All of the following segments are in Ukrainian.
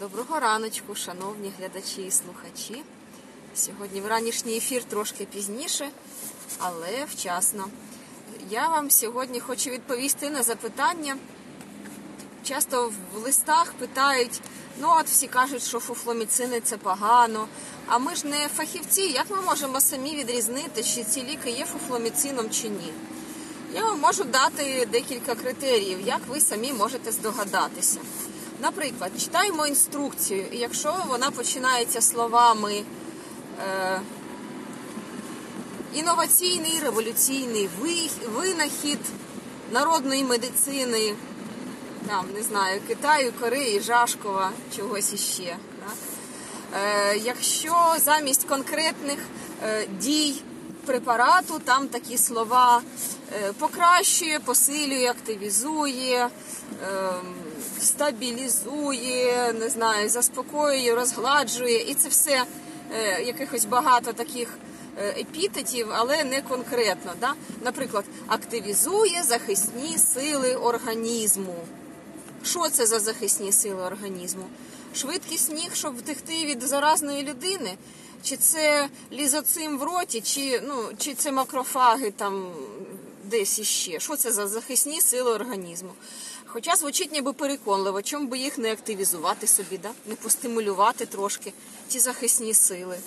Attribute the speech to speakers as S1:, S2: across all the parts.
S1: Доброго раночку, шановні глядачі і слухачі. Сьогодні вранішній ефір трошки пізніше, але вчасно. Я вам сьогодні хочу відповісти на запитання. Часто в листах питають: ну от всі кажуть, що фуфломіцини це погано. А ми ж не фахівці, як ми можемо самі відрізнити, чи ці ліки є фуфломіцином чи ні? Я вам можу дати декілька критеріїв, як ви самі можете здогадатися. Наприклад, читаємо інструкцію, і якщо вона починається словами е, інноваційний революційний винахід народної медицини, там, не знаю, Китаю, Кореї, Жашкова, чогось іще. Е, якщо замість конкретних е, дій препарату там такі слова е, покращує, посилює, активізує, е, стабілізує, не знаю, заспокоює, розгладжує, і це все е, якихось багато таких е, епітетів, але не конкретно. Да? Наприклад, активізує захисні сили організму. Що це за захисні сили організму? Швидкість ніг, щоб втекти від заразної людини? Чи це лізоцим в роті, чи, ну, чи це макрофаги там десь іще? Що це за захисні сили організму? Хоча звучить ніби переконливо, чому би їх не активізувати собі, да? не постимулювати трошки ці захисні сили.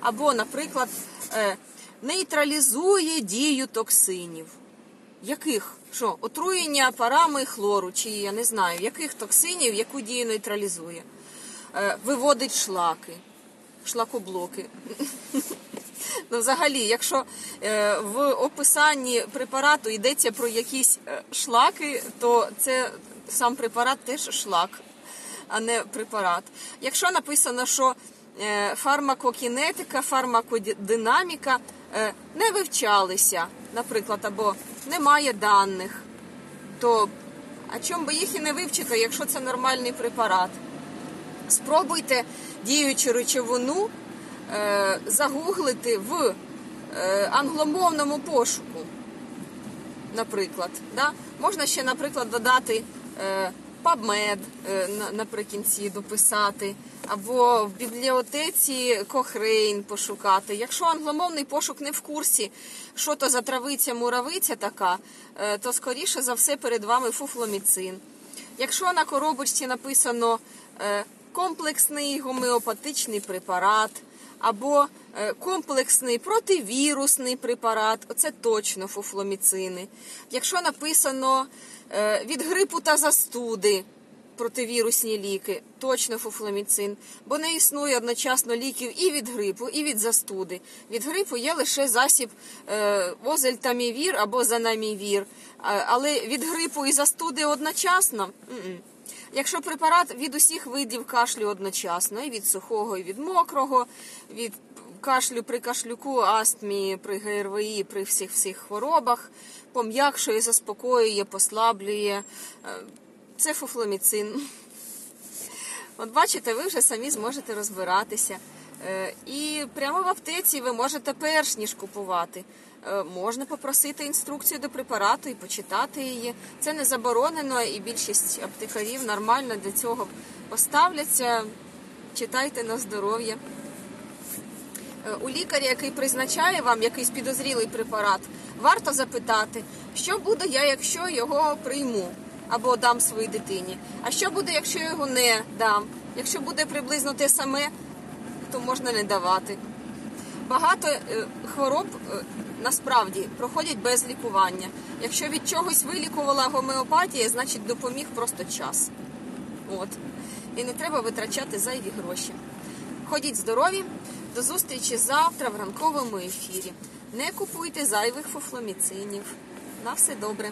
S1: Або, наприклад, е, нейтралізує дію токсинів. Яких? Що? Отруєння парами хлору, чи я не знаю, яких токсинів, яку дію нейтралізує? Е, виводить шлаки, шлакоблоки. Ну, взагалі, якщо е, в описанні препарату йдеться про якісь е, шлаки, то це сам препарат теж шлак, а не препарат. Якщо написано, що е, фармакокінетика, фармакодинаміка не вивчалися, наприклад, або немає даних, то а чому би їх і не вивчити, якщо це нормальний препарат? Спробуйте діючу речовину загуглити в е, англомовному пошуку. Наприклад, да? можна ще, наприклад, додати е, PubMed е, наприкінці дописати, або в бібліотеці Cochrane пошукати. Якщо англомовний пошук не в курсі, що то за травиця, муравиця така, е, то скоріше за все перед вами фуфломіцин. Якщо на коробочці написано е, комплексний гомеопатичний препарат або е, комплексний противірусний препарат, це точно фуфломіцини. Якщо написано е, від грипу та застуди, противірусні ліки, точно фуфломіцин, бо не існує одночасно ліків і від грипу, і від застуди. Від грипу є лише засіб е, озельтамівір або занамівір, але від грипу і застуди одночасно. Якщо препарат від усіх видів кашлю одночасно, і від сухого, і від мокрого, від кашлю при кашлюку, астмі, при ГРВІ, при всіх всіх хворобах, пом'якшує, заспокоює, послаблює. Це фуфломіцин. От бачите, ви вже самі зможете розбиратися. Е, І прямо в аптеці ви можете перш ніж купувати. Е, Можна попросити інструкцію до препарату і почитати її. Це не заборонено, і більшість аптекарів нормально до цього поставляться. Читайте на здоров'я. Е, У лікаря, який призначає вам якийсь підозрілий препарат, варто запитати, що буде я, якщо його прийму або дам своїй дитині. А що буде, якщо його не дам? Якщо буде приблизно те саме, то можна не давати. Багато е, хвороб е, насправді проходять без лікування. Якщо від чогось вилікувала гомеопатія, значить допоміг просто час. От. І не треба витрачати зайві гроші. Ходіть здорові, до зустрічі завтра в ранковому ефірі. Не купуйте зайвих фуфломіцинів. На все добре.